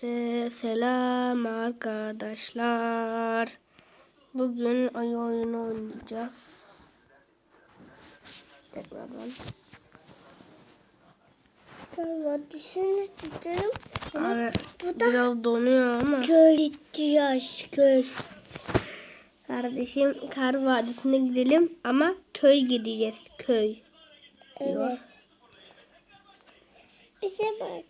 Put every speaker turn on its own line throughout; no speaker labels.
Se- Selam arkadaşlar. Bugün ayı oyunu oynayacağız. Tekrardan.
Tamam dişini tutarım. Ama
Abi,
bu da
biraz donuyor ama.
köy ihtiyaç köy.
Kardeşim kar vadisine gidelim ama köy gideceğiz. Köy.
Evet. Bize bak.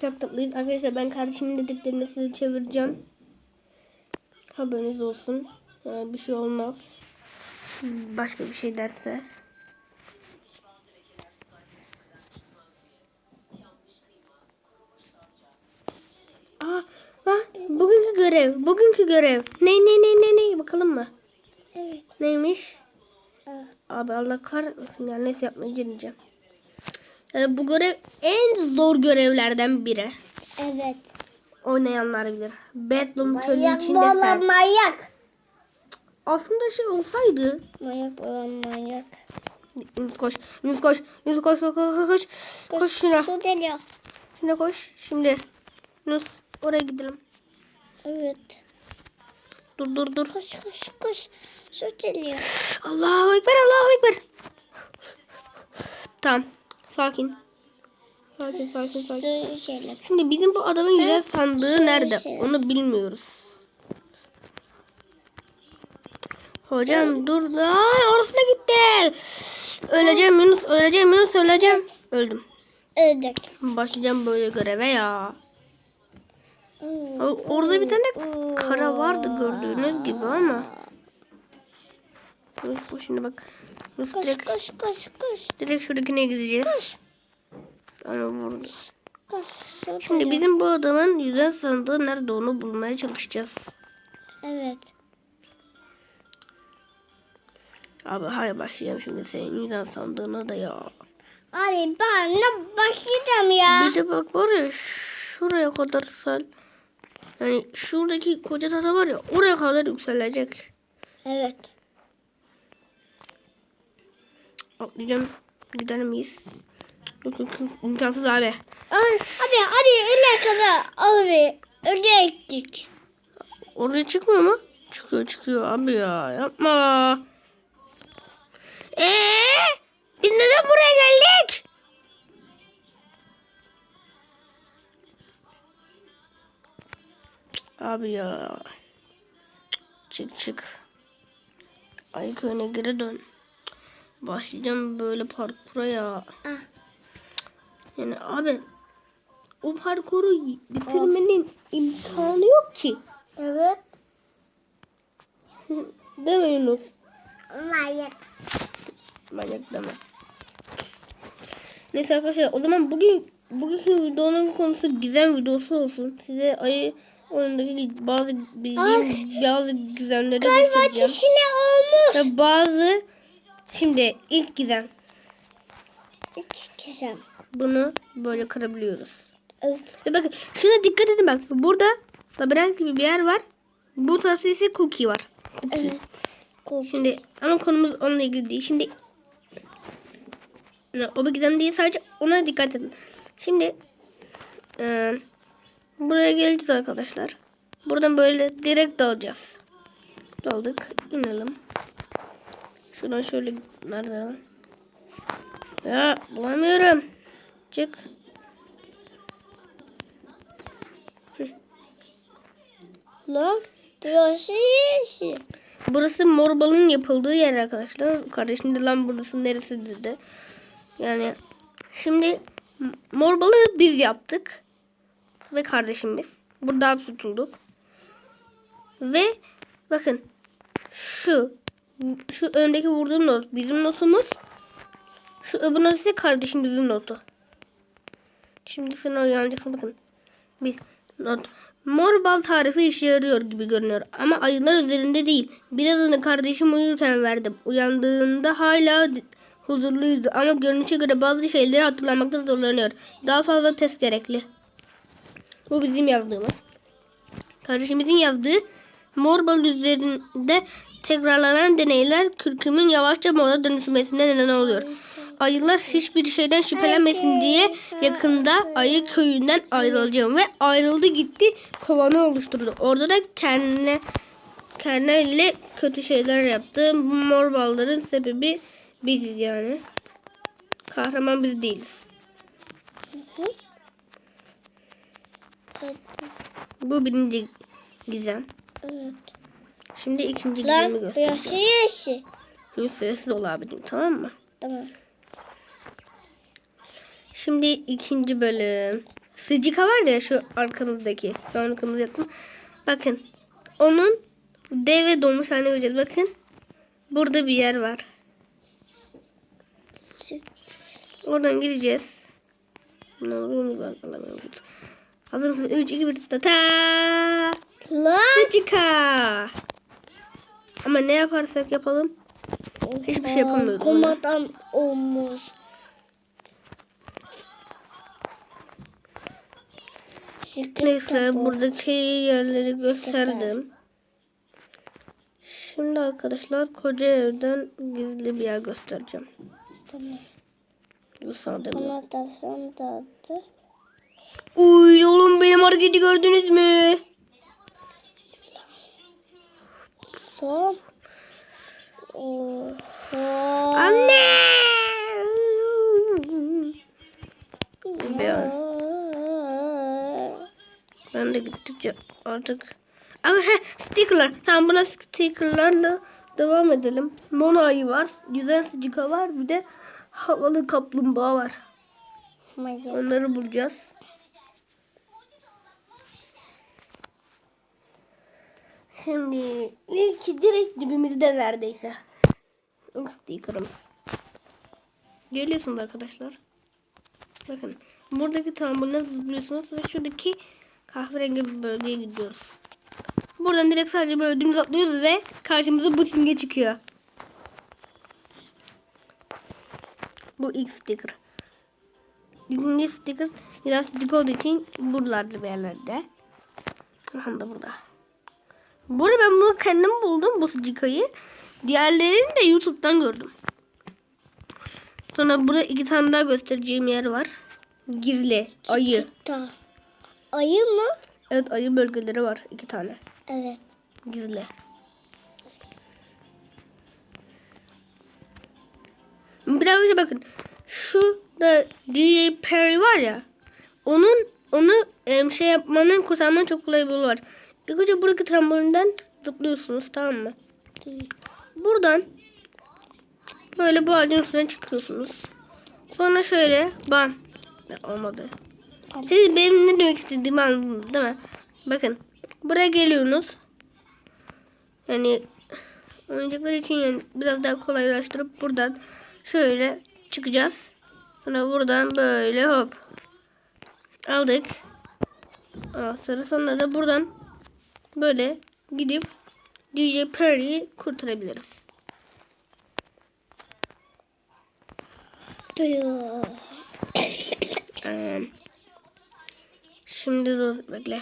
Çok tatlıyız. Arkadaşlar ben kardeşimin dediklerini size çevireceğim. Haberiniz olsun. Yani bir şey olmaz. Başka bir şey derse. Aa, ah, bugünkü görev. Bugünkü görev. Ne ne ne ne ne bakalım mı?
Evet.
Neymiş?
Ah,
Abi Allah kahretmesin ya neyse yapmayı deneyeceğim. Yani bu görev en zor görevlerden biri.
Evet.
Oynayanlar bilir. Bedlam çölü
Manyak
içinde sen.
manyak.
Aslında şey olsaydı.
Manyak olan manyak.
Yunus koş. Yunus koş. Yunus koş koş koş koş. Koş şuna.
Su geliyor.
Şuna koş. Şimdi. Yunus oraya gidelim.
Evet.
Dur dur dur.
Koş koş koş. Su geliyor.
Allahu Ekber Allahu Ekber. Tamam. Sakin. Sakin sakin sakin.
Geliyor.
Şimdi bizim bu adamın güzel sandığı nerede?
şey.
Onu bilmiyoruz. Hocam dur. Ay orasına gitti. Öleceğim Yunus. Öleceğim Yunus. Öleceğim. Öldüm.
Öldük.
Başlayacağım böyle göreve ya. Orada bir tane kara vardı gördüğünüz gibi ama. Bu şimdi bak. Yunus
Koş
direkt,
koş koş koş.
direkt şuradakine gideceğiz. Sonra burada.
Koş.
Şimdi
geliyor.
bizim bu adamın yüzden sandığı nerede onu bulmaya çalışacağız.
Evet.
Abi hayır başlayacağım şimdi senin yüzden sandığına da ya.
Abi ben ne başlayacağım ya.
Bir de bak var ya şuraya kadar sel. Yani şuradaki koca dada var ya oraya kadar yükselecek.
Evet.
Atlayacağım. Gider miyiz? Yok yok yok imkansız abi.
Abi, hadi öyle kadar abi öyle gittik.
Oraya çıkmıyor mu? Çıkıyor çıkıyor abi ya yapma. Eee biz neden buraya geldik? Abi ya. Çık çık. Ay köyüne geri dön. Başlayacağım böyle parkura ya.
Ah.
Yani abi o parkuru bitirmenin imkanı yok ki.
Evet.
Değil mi Yunus?
Manyak.
Manyak deme. Neyse arkadaşlar o zaman bugün bugünkü videonun konusu gizem videosu olsun. Size ayı oyundaki bazı bildiğim bazı gizemleri göstereceğim.
Dişine olmuş.
Ve bazı şimdi ilk gizem
Hiç güzel.
bunu böyle kırabiliyoruz.
Evet.
Ve bakın şuna dikkat edin bak. Burada labirent gibi bir yer var. Bu tarafta ise cookie var. Cookie.
Evet. Kork-
Şimdi ama konumuz onunla ilgili değil. Şimdi o bir gizem değil sadece ona dikkat edin. Şimdi e, buraya geleceğiz arkadaşlar. Buradan böyle direkt dalacağız. Daldık. inelim. Şuradan şöyle nerede? Ya bulamıyorum. Çık.
Lan burası.
Burası mor balın yapıldığı yer arkadaşlar. Kardeşim de lan burası neresi dedi. Yani şimdi mor balı biz yaptık. Ve kardeşimiz. Burada tutulduk. Ve bakın şu şu öndeki vurduğum not bizim notumuz. Şu öbür not ise kardeşimizin notu. Şimdi sen uyanacaksın bakın. Bir not. Mor bal tarifi işe yarıyor gibi görünüyor ama ayılar üzerinde değil. Birazını kardeşim uyurken verdim. Uyandığında hala huzurluydu ama görünüşe göre bazı şeyleri hatırlamakta zorlanıyor. Daha fazla test gerekli. Bu bizim yazdığımız. Kardeşimizin yazdığı mor bal üzerinde tekrarlanan deneyler kürkümün yavaşça moda dönüşmesine neden oluyor. ayılar hiçbir şeyden şüphelenmesin diye yakında ayı köyünden ayrılacağım ve ayrıldı gitti kovanı oluşturdu. Orada da kendine kendine kötü şeyler yaptı. Bu mor balların sebebi biziz yani. Kahraman biz değiliz. Bu birinci gizem.
evet.
Şimdi ikinci
Lan
gizemi göstereceğim.
yaşı yaşı.
Şimdi sessiz ol abicim tamam mı?
Tamam.
Şimdi ikinci bölüm. Sıcika var ya şu arkamızdaki. Şu arkamızda yaptım. Bakın. Onun dev ve donmuş haline göreceğiz. Bakın. Burada bir yer var. Oradan gireceğiz. Ne mu ben alamıyorum. Hazır mısın? 3, 2, 1. Ta ta. Sıcika. Ama ne yaparsak yapalım. Hiçbir şey yapamıyoruz.
Komadan olmuş.
Neyse buradaki yerleri gösterdim. Şimdi arkadaşlar koca evden gizli bir yer göstereceğim.
Tamam.
Gösterdim.
Ama tavşan da attı.
Uy oğlum benim hareketi gördünüz mü?
Tamam.
Anne! An. Ben de gittikçe artık... Ama he, stickerlar. Tamam buna stickerlarla devam edelim. Mono ayı var. Güzel sıcaka var. Bir de havalı kaplumbağa var. Onları bulacağız. Şimdi ilk direkt dibimizde neredeyse. Stickerımız. Geliyorsunuz arkadaşlar. Bakın buradaki trambolden zıplıyorsunuz ve şuradaki kahverengi bir bölgeye gidiyoruz. Buradan direkt sadece böyle dümdüz atlıyoruz ve karşımıza bu simge çıkıyor. Bu ilk sticker. İkinci sticker biraz sıcak olduğu için buralarda bir yerlerde. Aha da burada. Burada ben bunu kendim buldum bu sıcakayı. Diğerlerini de YouTube'dan gördüm. Sonra burada iki tane daha göstereceğim yer var. Gizli, ayı.
Ayı mı?
Evet ayı bölgeleri var iki tane.
Evet.
Gizli. Bir daha önce bakın. Şu da DJ Perry var ya. Onun onu şey yapmanın kurtarmanın çok kolay bir yolu var. Önce buradaki trambolinden zıplıyorsunuz tamam mı? Buradan böyle bu ağacın üstüne çıkıyorsunuz. Sonra şöyle bam. Olmadı. Siz benim ne demek istediğimi anladınız değil mi? Bakın buraya geliyorsunuz. Yani oyuncaklar için yani biraz daha kolaylaştırıp buradan şöyle çıkacağız. Sonra buradan böyle hop aldık. Aa, sonra sonra da buradan böyle gidip DJ Perry'i kurtarabiliriz. Şimdi dur bekle.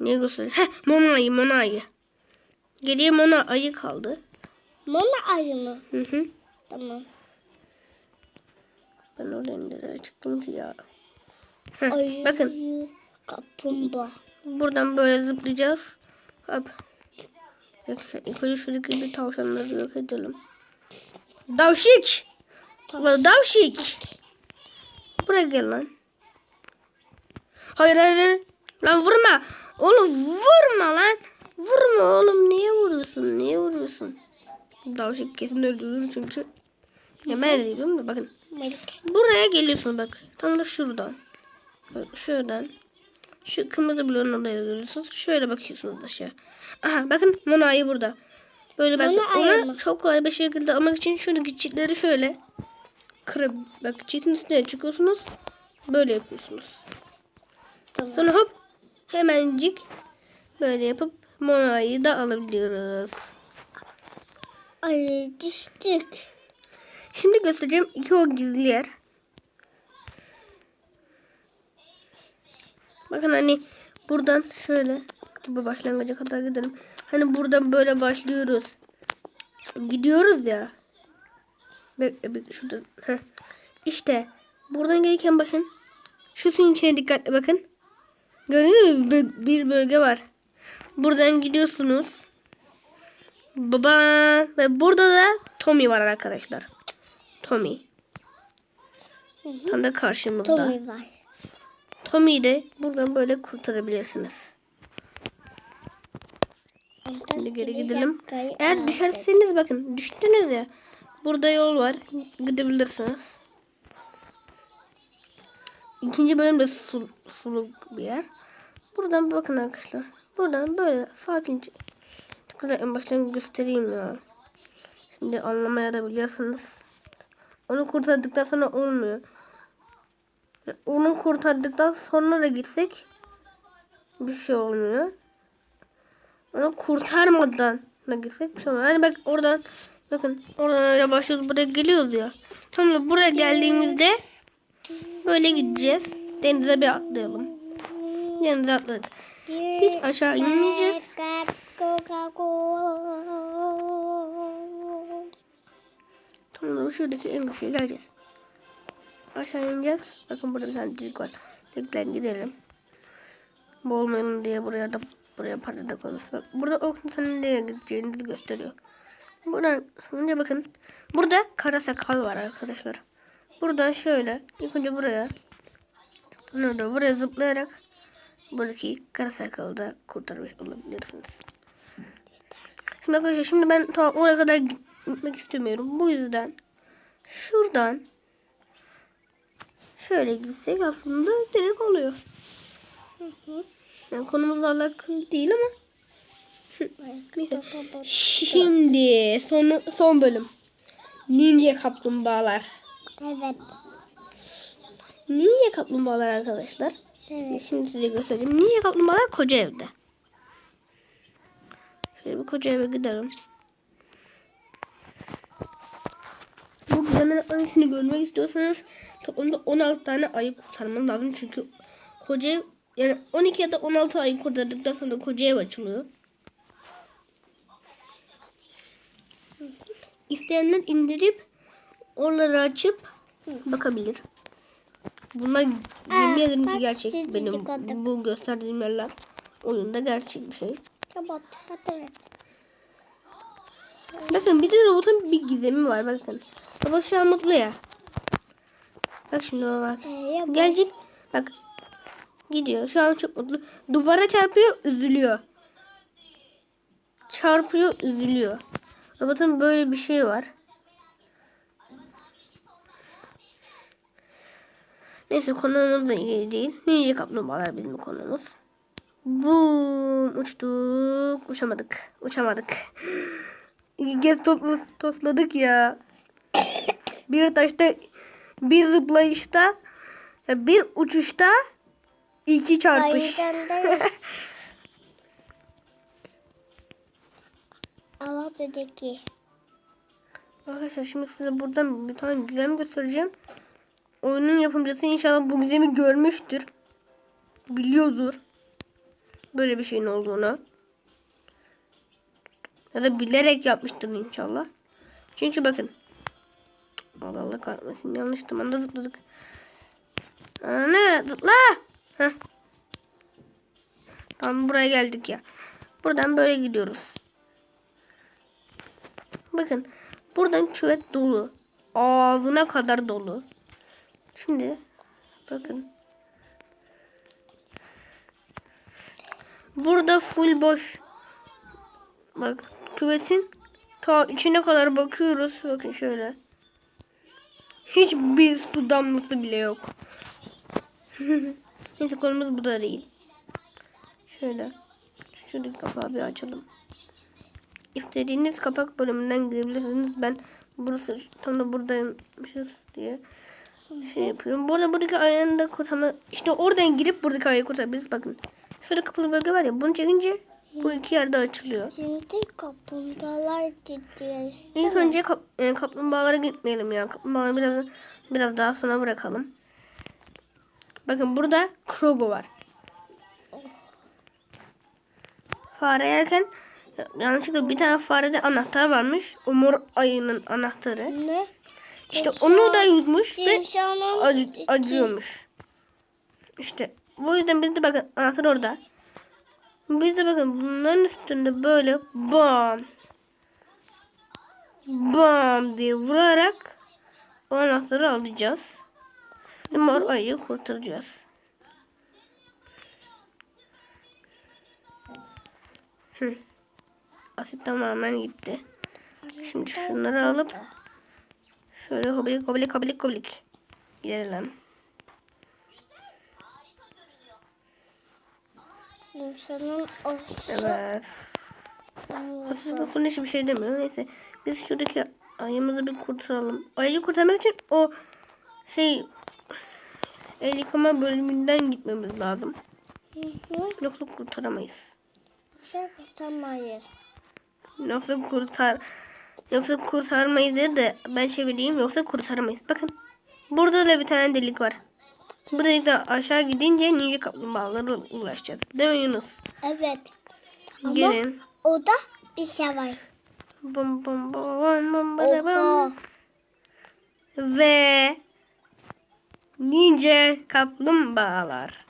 Ne göster? Heh Mona ayı Mona ayı. Geriye Mona ayı kaldı.
Mona ayı mı?
Hı hı.
Tamam.
Ben oradan nereye çıktım ki ya. Heh,
Ayı.
bakın
Kaplumbağa.
Buradan böyle zıplayacağız. Hop. İlk önce şuradaki bir tavşanları yok edelim. Davşik! Ulan davşik! Buraya gel lan. Hayır hayır hayır. Lan vurma. Oğlum vurma lan. Vurma oğlum. Niye vuruyorsun? Niye vuruyorsun? Davşik kesin öldürür çünkü. Ya ben de değilim de bakın. Buraya geliyorsun bak. Tam da şuradan. Şuradan. Şu kırmızı bloğun oraya geliyorsunuz. Şöyle bakıyorsunuz aşağı. Aha bakın Mona ayı burada. Böyle bak
Mona
ona çok kolay bir şekilde almak için şuradaki çitleri şöyle kırıp bak çitin üstüne çıkıyorsunuz. Böyle yapıyorsunuz.
Tamam.
Sonra hop hemencik böyle yapıp Mona ayıyı da alabiliyoruz.
Ay düştük.
Şimdi göstereceğim iki o gizli yer. Bakın hani buradan şöyle bu başlangıca kadar gidelim. Hani buradan böyle başlıyoruz. Gidiyoruz ya. Bekle bekle şurada. Heh. İşte buradan gelirken bakın. Şu suyun içine dikkatli bakın. Gördünüz mü? Bir bölge var. Buradan gidiyorsunuz. Baba ve burada da Tommy var arkadaşlar. Tommy. Tam da karşımızda.
Tommy var.
Tommy'yi de buradan böyle kurtarabilirsiniz. Şimdi geri gidelim. Eğer düşerseniz bakın düştünüz ya. Burada yol var. Gidebilirsiniz. İkinci bölüm de su, suluk bir yer. Buradan bakın arkadaşlar. Buradan böyle sakince. Tekrar en baştan göstereyim ya. Şimdi anlamaya da biliyorsunuz. Onu kurtardıktan sonra olmuyor. Onu kurtardıktan sonra da gitsek bir şey olmuyor. Onu kurtarmadan da gitsek bir şey olmuyor. Yani bak oradan bakın oradan öyle başlıyoruz buraya geliyoruz ya. Sonra buraya geldiğimizde böyle gideceğiz. Denize bir atlayalım. Denize atladık. Hiç aşağı inmeyeceğiz. Sonra şuradaki en köşeye geleceğiz. Aşağı ineceğiz. Bakın burada bir tane var. Delikten gidelim. Boğulmayalım diye buraya da buraya parçada koymuş. Bak burada okyanusun nereye gideceğini de gösteriyor. Buradan önce bakın. Burada kara sakal var arkadaşlar. Buradan şöyle ilk önce buraya da buraya zıplayarak buradaki kara sakalı da kurtarmış olabilirsiniz. Şimdi arkadaşlar şimdi ben tamam oraya kadar gitmek istemiyorum. Bu yüzden şuradan şöyle gitsek aslında direkt oluyor. Yani konumuzla alakalı değil ama. Şimdi son, son bölüm. Ninja kaplumbağalar.
Evet.
Ninja kaplumbağalar arkadaşlar.
Evet.
Şimdi size göstereyim. Ninja kaplumbağalar koca evde. Şöyle bir koca eve gidelim. Gizemlerin annesini görmek istiyorsanız toplamda 16 tane ayı kurtarmanız lazım. Çünkü koca ev yani 12 ya da 16 ayı kurtardıktan sonra koca ev açılıyor. İsteyenler indirip oraları açıp bakabilir. Bunlar yemin ederim ki gerçek benim bu gösterdiğim yerler oyunda gerçek bir şey.
Hadi evet.
Bakın bir de robotun bir gizemi var bakın. Robot şu an mutlu ya. Bak şimdi ona bak.
Ee, bu-
Gelecek. Bak. Gidiyor. Şu an çok mutlu. Duvara çarpıyor, üzülüyor. Çarpıyor, üzülüyor. Robotun böyle bir şey var. Neyse konumuz da ilgili değil. Ninja kaplumbağalar bizim konumuz. Bum uçtuk. Uçamadık. Uçamadık. İki kez topla, tosladık ya. bir taşta bir zıplayışta bir uçuşta iki çarpış.
Ama böceki.
Arkadaşlar şimdi size buradan bir tane gizem göstereceğim. Oyunun yapımcısı inşallah bu gizemi görmüştür. Biliyordur. Böyle bir şeyin olduğunu. Ya da bilerek yapmıştır inşallah. Çünkü bakın. Allah Allah kahretmesin. Yanlış zamanda zıpladık. Ana zıpla. Heh. Tamam buraya geldik ya. Buradan böyle gidiyoruz. Bakın buradan küvet dolu. Ağzına kadar dolu. Şimdi bakın. Burada full boş. Bak küvetin ta içine kadar bakıyoruz. Bakın şöyle. Hiçbir su damlası bile yok. Neyse konumuz bu da değil. Şöyle. Şuradaki kapağı bir açalım. İstediğiniz kapak bölümünden girebilirsiniz. Ben burası tam da buradaymışız diye şey yapıyorum. Bu arada buradaki ayağını da kurtarma. İşte oradan girip buradaki ayağı kurtarabiliriz. Bakın. Şurada kapalı bölge var ya. Bunu çekince bu iki yerde açılıyor.
Şimdi kaplumbağalar gideceğiz.
İlk önce kap, e, kaplumbağalara gitmeyelim ya. Kaplumbağaları biraz biraz daha sonra bırakalım. Bakın burada Krogo var. Fare yerken yanlışlıkla bir tane farede anahtar varmış. O mor ayının anahtarı.
Ne?
İşte onu da yutmuş ve acı, acıyormuş. İşte bu yüzden biz de bakın anahtar orada. Biz de bakın bunların üstünde böyle bam bam diye vurarak o anahtarı alacağız. Ve mor ayıyı kurtaracağız. Hı. Asit tamamen gitti. Şimdi şunları alıp şöyle hobilik hobilik hobilik hobilik gidelim.
Timsahın o
Evet. Aslında dokun hiçbir şey demiyor. Neyse biz şuradaki ayımızı bir kurtaralım. Ayıyı kurtarmak için o şey el yıkama bölümünden gitmemiz lazım.
Hı hı.
Yoksa kurtaramayız.
Şey kurtamayız.
Yoksa kurtar yoksa kurtarmayız de ben çevireyim yoksa kurtaramayız. Bakın burada da bir tane delik var. Bu delikten aşağı gidince ninja kaplumbağalara ulaşacağız. Değil mi Yunus?
Evet. Ama
Gelin.
o da bir şey var.
Bum bum bum bum bum bum. Ve ninja kaplumbağalar.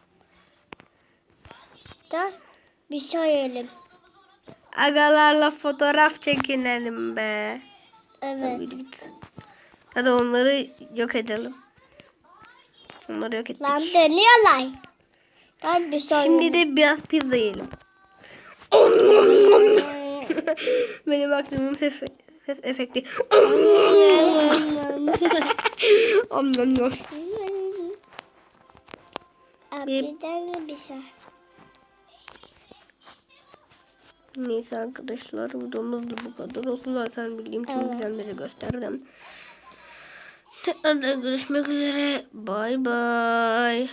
Da bir şey yiyelim.
Agalarla fotoğraf çekinelim be.
Evet.
Hadi onları yok edelim. Onları yok ettik.
Lan dönüyorlar. Lan bir şey
Şimdi de biraz pizza yiyelim. Benim maksimum ses, ses efekti. Nom nom.
Abiden bir şey.
Neyse arkadaşlar videomuz da bu kadar olsun. Zaten bildiğim tüm
Evet.
bilenleri gösterdim. Tekrardan görüşmek üzere. Bay bay.